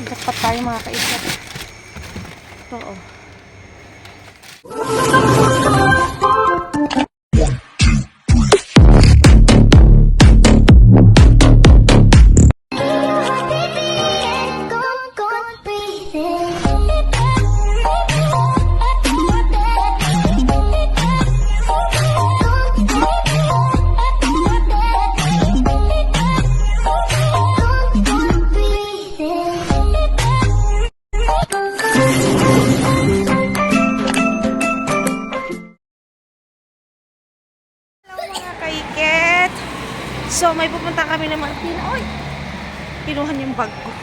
Dapat tayo mga kaisip. Ito oh. So, may pupunta kami ng. Uy! Kinuha niya yung bag ko.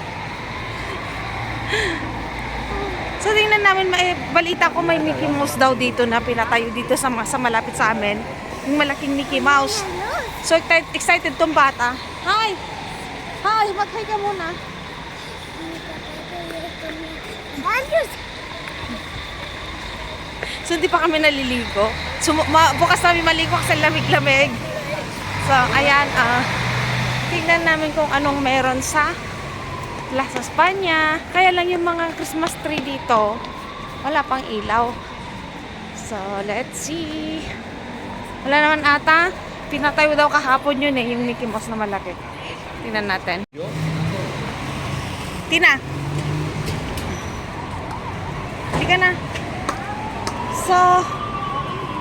So, tingnan namin, may balita ko may Mickey Mouse daw dito na pinatayo dito sa, sa malapit sa amin. Yung malaking Mickey Mouse. So, excited, excited tong bata. Hi! Hi! Mag-hi ka muna. So, hindi pa kami naliligo. So, bukas namin maligo kasi lamig-lamig. So, ayan, ah. tingnan namin kung anong meron sa Plaza Spanya. Kaya lang yung mga Christmas tree dito, wala pang ilaw. So, let's see. Wala naman ata. Pinatayo daw kahapon yun eh, yung Mickey Mouse na malaki. Tingnan natin. Tina! Hindi ka na. So,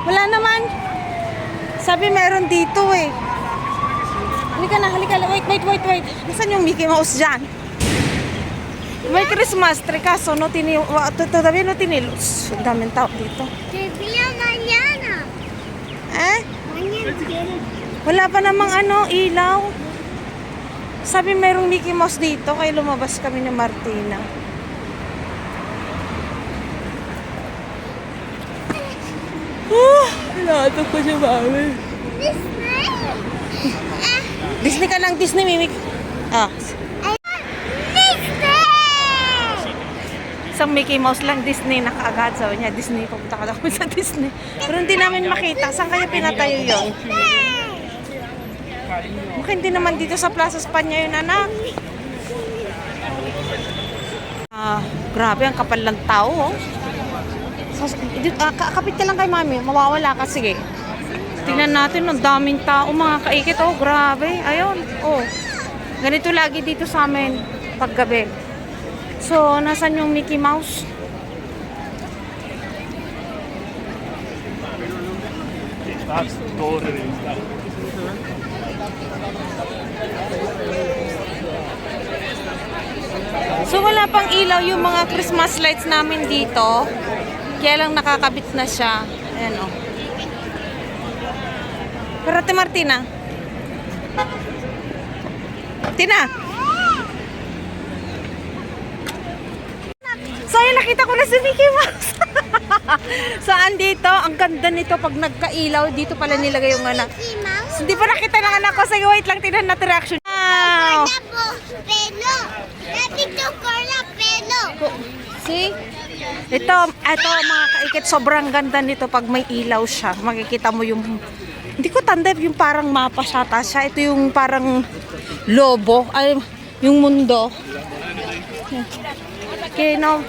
wala naman. Sabi meron dito eh. Halika na, halika na. Wait, wait, wait, wait. Nasaan yung Mickey Mouse dyan? May Christmas tree kaso no tini wa- to- to- todavía no tinilos. Ang daming tao dito. Veo mañana. Eh? Mañana. Wala pa namang ano, ilaw. Sabi merong Mickey Mouse dito, kaya lumabas kami ni Martina. Oh, Nato ko siya mami. Disney. Disney ka lang, Disney, Mimik. Ah, isang Mickey Mouse lang, Disney na kaagad. Sabi niya, Disney, pupunta ka daw sa Disney. Pero hindi namin makita. Saan kaya pinatayo yun? Mukha hindi naman dito sa Plaza Spanya yun, anak. Ah, grabe, ang kapal ng tao, oh. So, dito, ah, ka- kapit ka lang kay mami, mawawala ka, sige. Tingnan natin, ang daming tao, mga kaikit, oh, grabe. Ayun, oh. Ganito lagi dito sa amin, paggabi. So, nasan yung Mickey Mouse? So wala pang ilaw yung mga Christmas lights namin dito. Kaya lang nakakabit na siya. Ayan o. Pero Martina. Tina. So ayun, nakita ko na si Mickey Mouse. Saan dito? Ang ganda nito pag nagkailaw. Dito pala nilagay yung anak. Hindi pa nakita ng anak ko. Sige, wait lang. Tignan natin reaction. Wow! Pelo. Nandito ko na pelo. See? Ito, ito mga kaikit, sobrang ganda nito pag may ilaw siya. Makikita mo yung, hindi ko tanda yung parang mapa siya siya. Ito yung parang lobo, ay, yung mundo. Okay, no?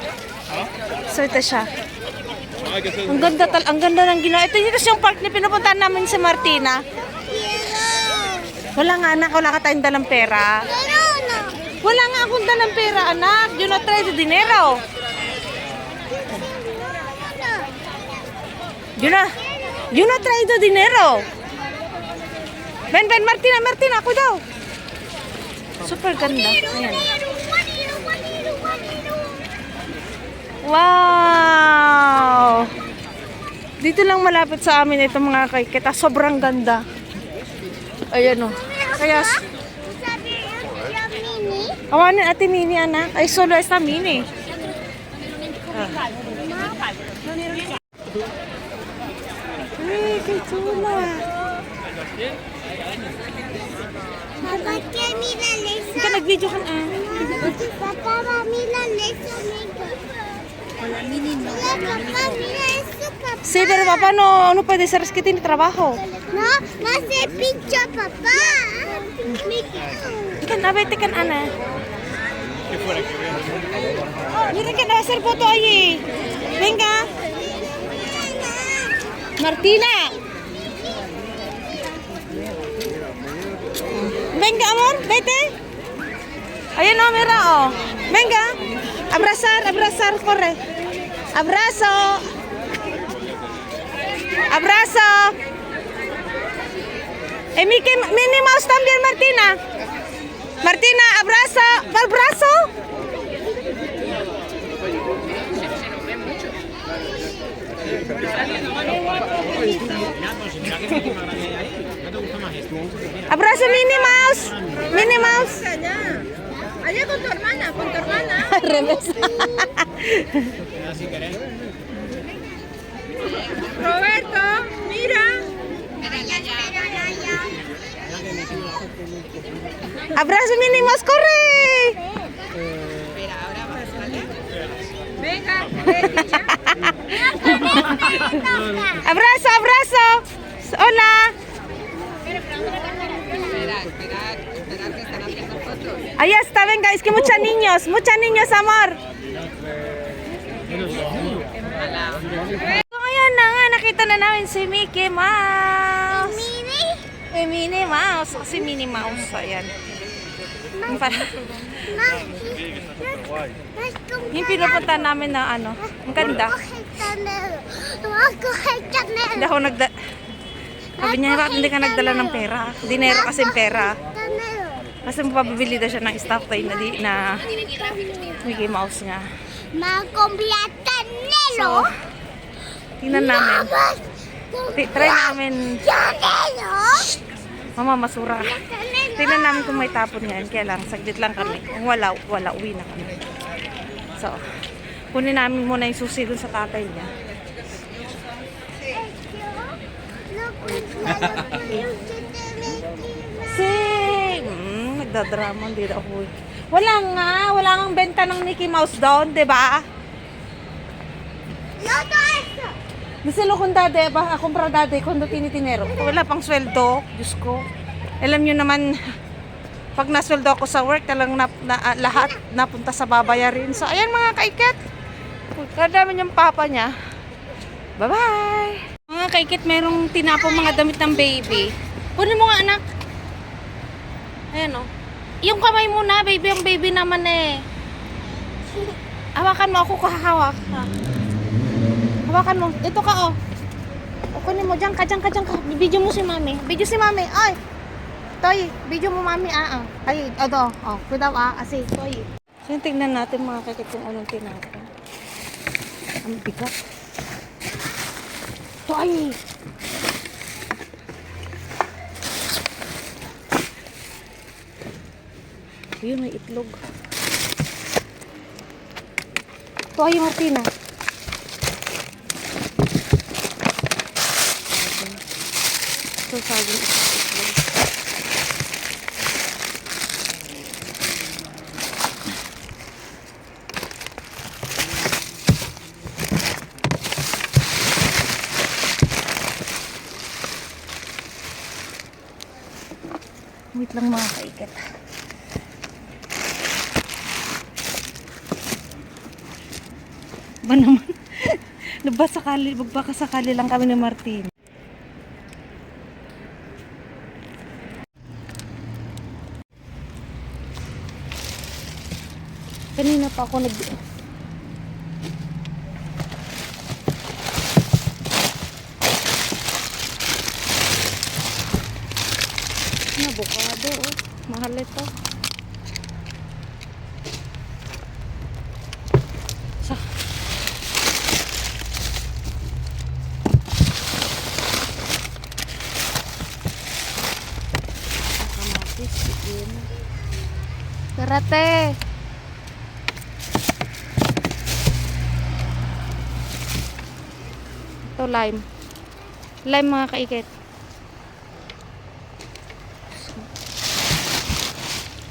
So ito siya. Ang ganda tal, ang ganda ng ginawa. Ito dito yung park na pinupuntahan namin sa Martina. Wala nga anak, wala ka tayong dalang pera. Wala nga akong dalang pera, anak. You not try the dinero. You na, you na try the dinero. Ben, Ben, Martina, Martina, ako. Super ganda. Ayan. Wow! Dito lang malapit sa amin ito mga kaikita. Sobrang ganda. Ayan o. Kaya, yung mini. awanin ate Mini anak. Ay, solo esta Mini. Ay, kay Tula. Papa, que mira leso. Ika, nag-video ka na. Papa, mira mini no. Papa, mira eso, papa. Sí, pero papá no, no puede ser, es que tiene trabajo. No, no se pincha, papá. Ikan, abay, tikan, ana. Mira que no va a hacer foto allí. Venga. Martina. Venga, amor, vete. Ayan oh, mira oh. Venga. Abrazar, abrazar, corre. Abrazo. Abrazo. Eh, Mickey, Minnie Mouse también, Martina. Martina, abrazo. ¿Abrazo? Abrazo Minnie Mouse. Minnie Mouse. Allá con tu hermana, con tu hermana. Al revés. Roberto, mira. Abrazo Minnie Mouse, corre. Venga, es que muchos niños, muchos niños, amor. So, ayan na nga, nakita na namin si Mickey Mouse. Mini. Eh, Minnie Mouse. Si Minnie Mouse, ayan. Para, yung pinupunta namin na ano, ang ganda. Hindi ako nagda... Sabi niya, hindi ka nagdala ng pera? Dinero kasi pera. Kasi mapabili daw siya ng stuff toy na, di, na Mickey Mouse nga. Magkompleta So, nelo. tingnan namin. Try namin, mama masura. Tingnan namin kung may tapon yan. Kaya lang, saglit lang kami. Kung wala, wala, uwi na kami. So, kunin namin muna yung susi dun sa tatay niya. Si... Nagdadrama, hindi daw ako. eh. Wala nga, wala nga benta ng Mickey Mouse doon, di ba? Masilo kung dati, ba, akong pra dati, kung tinitinero. Wala pang sweldo, Diyos ko. Alam nyo naman, pag nasweldo ako sa work, talang na, na, ah, lahat napunta sa babayarin. So, ayan mga kaikit. Kadami yung papa niya. Bye-bye! Mga kaikit, merong tinapong mga damit ng baby. Kunin mo nga, anak. Ayan o. Yung kamay muna, baby. Ang baby naman eh. Hawakan mo ako kahawak. Ha? Hawakan mo. Ito ka oh. O, kunin mo. Diyan ka, diyan ka, diyan ka. Video mo si mami. Video si mami. Ay! Toy, video mo mami ah. ah. Ay, ito. Oh, kudaw ah. Asi, Toy. So, tingnan natin mga kakit kung anong tinapon. Ang bigat. Toy! Ayun, may itlog. Toy, Martina. So, saging itlog. Wait lang mga kaikat. Ba naman? Nagbasakali, magbakasakali lang kami ni Martin. Kanina pa ako nag... Ano, avocado, oh. Mahal ito. Sa... Kamatis, chicken. Karate! Ito lime. Lime mga kaikit.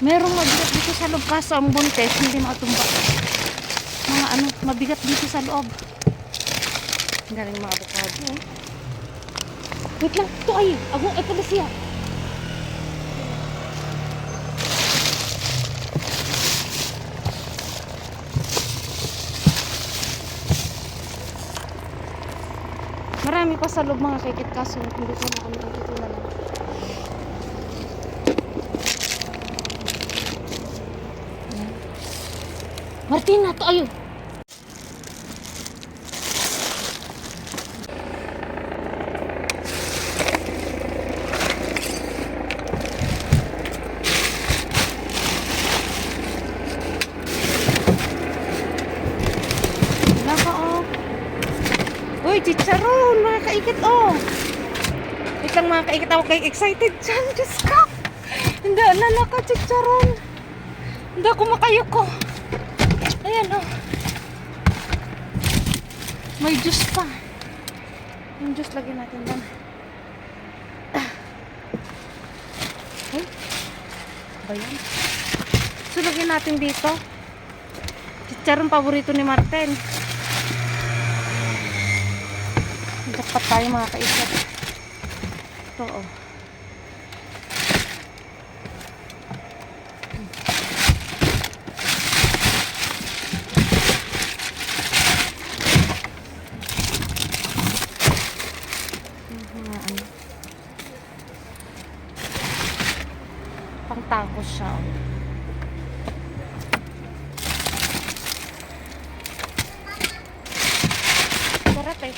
Merong mabigat dito sa loob kaso ang buntes hindi makatumba. Mga ano, mabigat dito sa loob. Ang galing mga avocado. oh. Wait lang, ito ay, ako, ito na siya. Kami pa sa loob mga kaikit kaso hindi ko na kami nakikita. Ayan. Martina, to ayo. Wala ka, oh. Uy, chicharon, mga kaikit, oh. Wait lang mga kaikit, ako kay excited dyan. Diyos ka. Hindi, alala ka, chicharon. Hindi ako makayuko. Ayan, oh. May juice pa. Yung juice lagyan natin lang. Ay, ba yan? So, lagyan natin dito. Chicharon paborito ni Martin. Dapat tayo mga kaisip. Ito oh. Mga ano. Pangtangos siya oh. Sarap eh.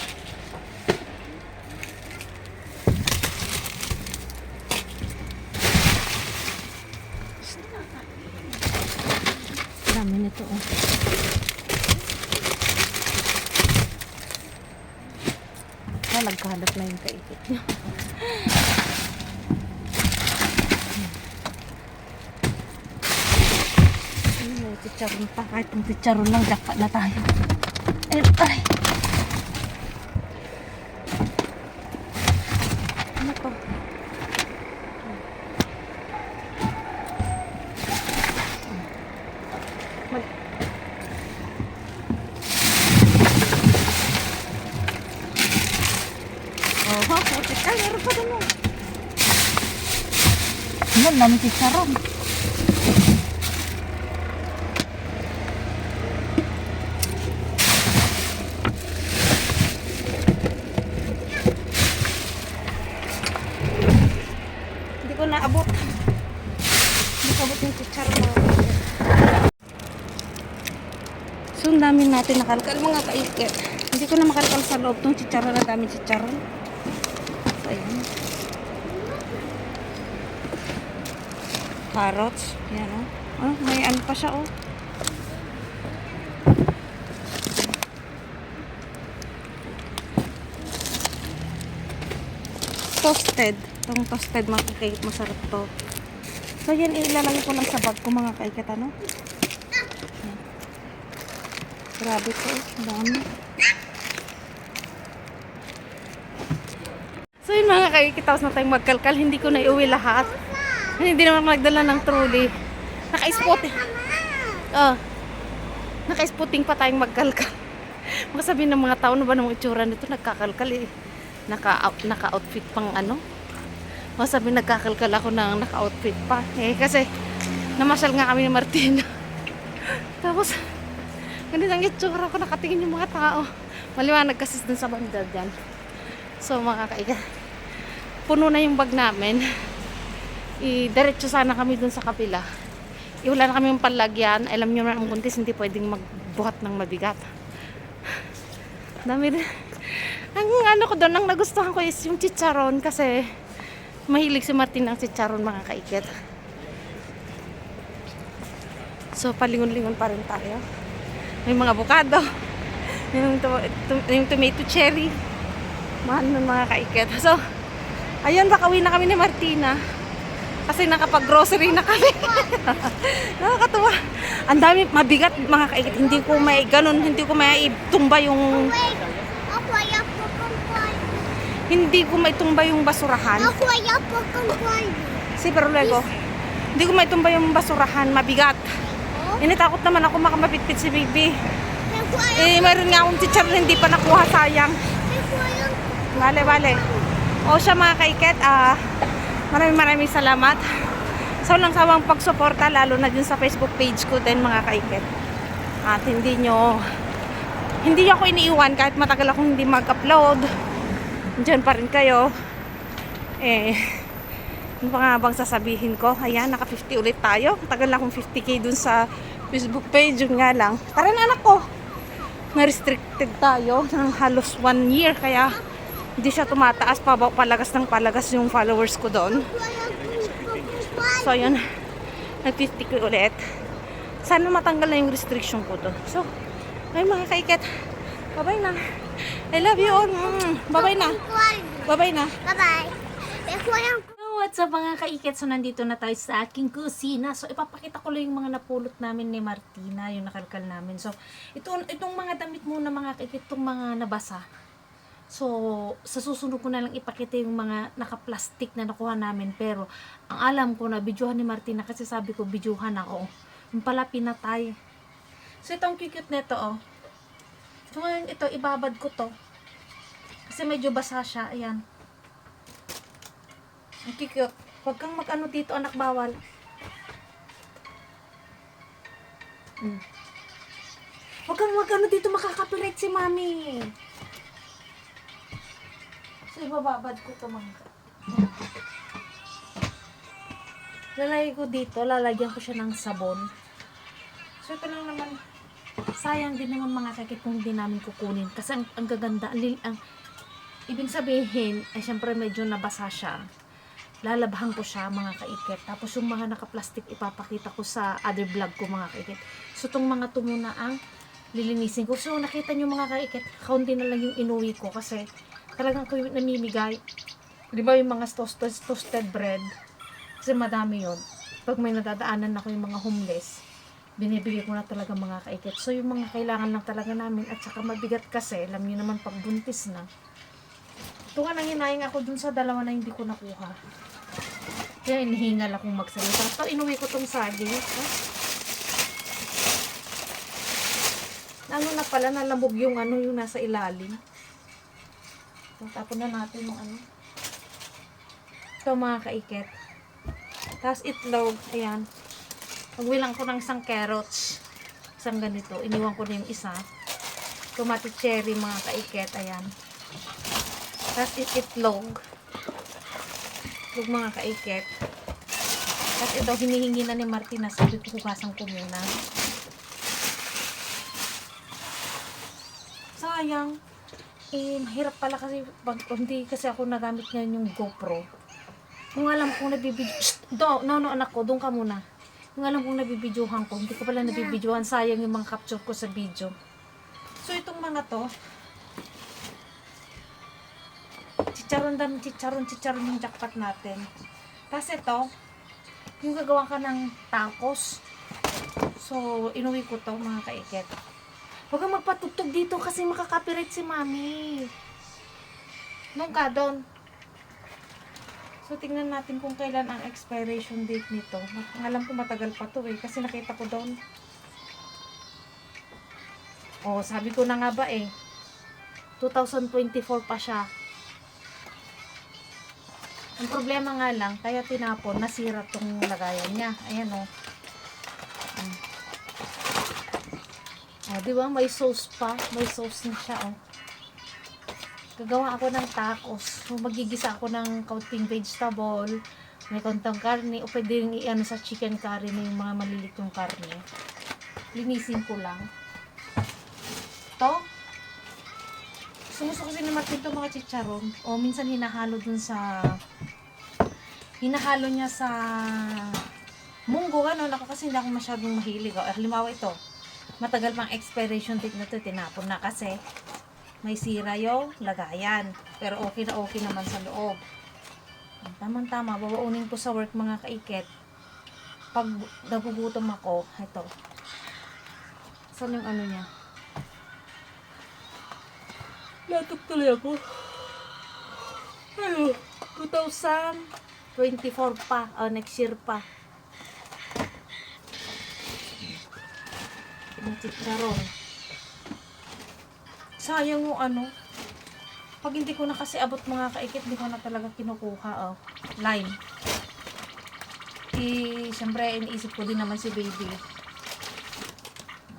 Dami nito oh. Ah, nagkahanap na yung kaikit niya. Ay, may chicharon pa. Kahit ang chicharon lang, jackpot na tayo. Ay, ay. Ano to? Mag... Oh? Putik. Ay, meron pa dun oh. Ano, dami chicharon. Hindi ko naabot. Hindi ko abot yung chicharon mga kaibigan. So, ang dami natin nakalkal mga kaikit. Hindi ko na makalkal sa loob ng chicharon. Ang dami chicharon. So, ayan. Carrots. Yan, oh. Oh, may ano pa siya, oh. Toasted. Itong toasted mga kaikit. Masarap to. So, yan ilalagay ko lang sa bag ko mga kaikit, ano? Grabe to, oh. Dami. So yun mga kaikit, tapos na tayong magkalkal. Hindi ko na iuwi lahat. Hindi naman nagdala ng trolley. Naka-spotting. Oh. Naka-spotting pa tayong magkalkal. Makasabihin ng mga tao na ba ng itsura nito, nagkakalkal eh. Naka, naka-outfit pang ano. Masabi nagkakalkal ako ng naka-outfit pa. Eh, kasi namasyal nga kami ni Martina. Tapos, ganun ang itsura ko, nakatingin yung mga tao. Maliwanag kasi dun sa banda dyan. So, mga kaiga, puno na yung bag namin. I-diretso sana kami dun sa kapila. Eh, wala na kami yung palagyan. Alam nyo na ang buntis, hindi pwedeng magbuhat ng mabigat. Dami rin. Ang ano ko doon, ang nagustuhan ko is yung chicharon kasi mahilig si Martin ng chicharon mga kaikit. So, palingon-lingon pa rin tayo. May mga avocado. To- to- yung tomato cherry. Mahal ng mga kaikit. So, ayun, nakauwi na kami ni Martina. Kasi nakapag-grocery na kami. Nakakatuwa. Ang dami, mabigat mga kaikit. Hindi ko may ganun, hindi ko may itumba yung, hindi ko may tumba yung basurahan. Ako ay po kung kwan. Si pero lego. Hindi ko may tumba yung basurahan, mabigat. Initakot naman ako makamapitpit si baby. Eh, mayroon nga akong teacher na hindi pa nakuha, sayang. Vale, vale. O siya mga kaiket, ah, maraming maraming salamat. Sa walang sawang pagsuporta, lalo na din sa Facebook page ko din mga kaiket. At hindi nyo, hindi ako iniiwan kahit matagal akong hindi mag-upload. Diyan pa rin kayo. Eh, ano pa nga bang sasabihin ko? Ayan, naka 50 ulit tayo. Tagal na akong 50k dun sa Facebook page. Yun nga lang. Tara na anak ko. Na-restricted tayo ng halos one year. Kaya hindi siya tumataas. Pa, palagas ng palagas yung followers ko doon. So, yun. Nag 50k ulit. Sana matanggal na yung restriction ko doon. So, ay mga kaiket. Bye-bye na. I love you all. Bye-bye na. Bye-bye na. Bye-bye. What's up mga kaikit? So, nandito na tayo sa aking kusina. So, ipapakita ko lang yung mga napulot namin ni Martina, yung nakalkal namin. So, ito, itong mga damit muna mga kaikit, itong mga nabasa. So, sa susunod ko na lang ipakita yung mga naka-plastic na nakuha namin. Pero, ang alam ko na, bidyuhan ni Martina kasi sabi ko, bidyuhan ako. Yung pala pinatay. So, itong cute nito, oh. So, ngayon, ito, ibabad ko to. Kasi medyo basa siya. Ayan. Cute. Huwag kang mag-ano dito, anak bawal. Mm. Huwag kang mag-ano dito, makakapirit si mami. So, ibababad ko to mga ka- Lalagay ko dito, lalagyan ko siya ng sabon. So, ito lang naman. Sayang din naman mga kakit kung hindi namin kukunin. Kasi ang, ang gaganda, ang, ang ibig sabihin, ay syempre medyo nabasa siya lalabahan ko siya mga kaikit. Tapos yung mga naka-plastic ipapakita ko sa other vlog ko mga kaikit. So itong mga to muna ang lilinisin ko. So nakita nyo mga kaikit, kaunti na lang yung inuwi ko kasi talagang ko namimigay. Di ba yung mga toasted, toasted bread? Kasi madami yon Pag may nadadaanan ako yung mga homeless, binibigay ko na talaga mga kaikit. So yung mga kailangan lang talaga namin at saka mabigat kasi, alam niyo naman pag buntis na. Nga nang hinayang ako dun sa dalawa na hindi ko nakuha. Kaya inihingal akong magsalita. Tapos inuwi ko tong saging. Oh. Ano na pala, nalambog yung ano, yung nasa ilalim. So, tapon na natin yung ano. Ito mga kaiket. Tapos itlog, ayan. Pagwilang ko ng isang carrots. Isang ganito. Iniwan ko na yung isa. Tomato cherry mga kaiket, ayan. Tapos it itlog. Itlog mga kaiket. Tapos ito, hinihingi na ni Martina. Sabi ko, hugasan ko muna. Sayang. Eh, mahirap pala kasi pag hindi kasi ako nagamit ngayon yung GoPro. Kung alam kong nabibidyo, Shh! Do, no, no, anak ko, doon ka muna. Kung alam kong nabibidyohan ko, hindi ko pala nabibidyohan, sayang yung mga capture ko sa video. So, itong mga to, chicharon dami, chicharon, chicharon yung jackpot natin. Tapos ito, yung gagawa ka ng tacos. So, inuwi ko to mga kaiket. Huwag kang magpatugtog dito kasi makakapirate si mami. Nung ka doon. So, tingnan natin kung kailan ang expiration date nito. Alam ko matagal pa to eh. Kasi nakita ko doon. Oh, sabi ko na nga ba eh. 2024 pa siya. Ang problema nga lang, kaya tinapon, nasira tong lagayan niya. Ayan o. Oh. Oh, di? May sauce pa. May sauce na siya, oh. Gagawa ako ng tacos. Magigisa ako ng kaunting vegetable, may kaunting karne, o pwede rin i-ano sa chicken curry na yung mga malilit yung karne. Linisin ko lang. To. Sumuso kasi ni Martin to mga chicharon. O, minsan hinahalo dun sa hinahalo niya sa munggo, ano, ako kasi hindi ako masyadong mahilig. O, halimbawa ito, matagal pang expiration date na to, tinapon na kasi may sira yung lagayan. Pero okay na okay naman sa loob. Tamang-tama, babaunin ko sa work mga kaiket. Pag nagugutom ako, ito. Saan yung ano niya? Latok tuloy ako. Ano? 2024 pa. O, next year pa. Chicharon. Sayang yung ano. Pag hindi ko na kasi abot mga kaikit, hindi ko na talaga kinukuha. Oh. Lime. Eh, siyempre, iniisip ko din naman si baby.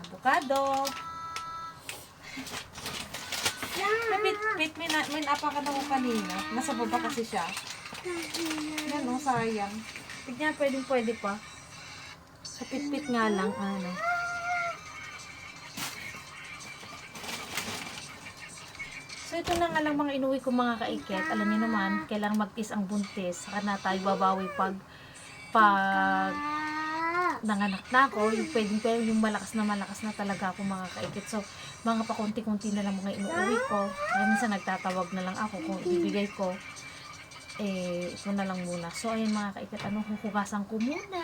Avocado. Napit-pit, may, na, may napakan ako kanina. Nasa baba kasi siya. Yan o, sayang. Tignan, pwedeng pwede pa. Sa pit-pit nga lang, ano. So ito na nga lang mga inuwi ko mga kaiket. Alam niyo naman, kailangan magtis ang buntis. Saka na tayo babawi pag pag nanganak na ako, yung pwedeng pero yung malakas na malakas na talaga ako mga kaikit. So, mga pakunti-kunti na lang mga inuuwi ko. Kaya minsan nagtatawag na lang ako kung ibibigay ko. Eh, ito na lang muna. So, ayun mga kaikit, ano, huhugasan ko muna.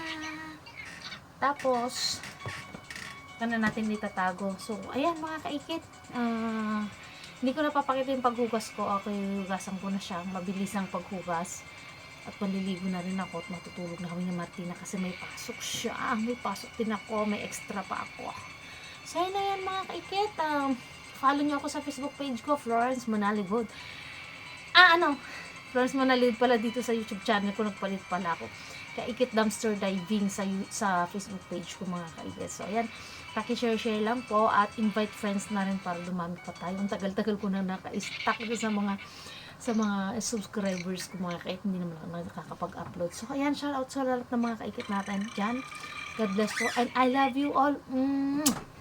Tapos, kana natin itatago. So, ayan mga kaikit. Ah, hindi ko napapakita yung paghugas ko. Ako hugasan ko na siya. Mabilis ang paghugas. At panliligo na rin ako at matutulog na kami ni Martina kasi may pasok siya. May pasok din ako. May extra pa ako. So, yun na yan mga kaikit. Um, follow niyo ako sa Facebook page ko, Florence Monaligod. Ah, ano? Florence Monaligod pala dito sa YouTube channel ko. Nagpalit pala ako. Kaikit Dumpster Diving sa, sa Facebook page ko mga kaikit. So, ayan. Paki-share-share lang po at invite friends na rin para dumami pa tayo. Ang tagal-tagal ko na naka-stack sa mga sa mga subscribers ko mga kaikit, hindi naman ako nakakapag-upload. So, ayan, shout out sa lahat ng mga kaikit natin dyan. God bless po. And I love you all. Mm.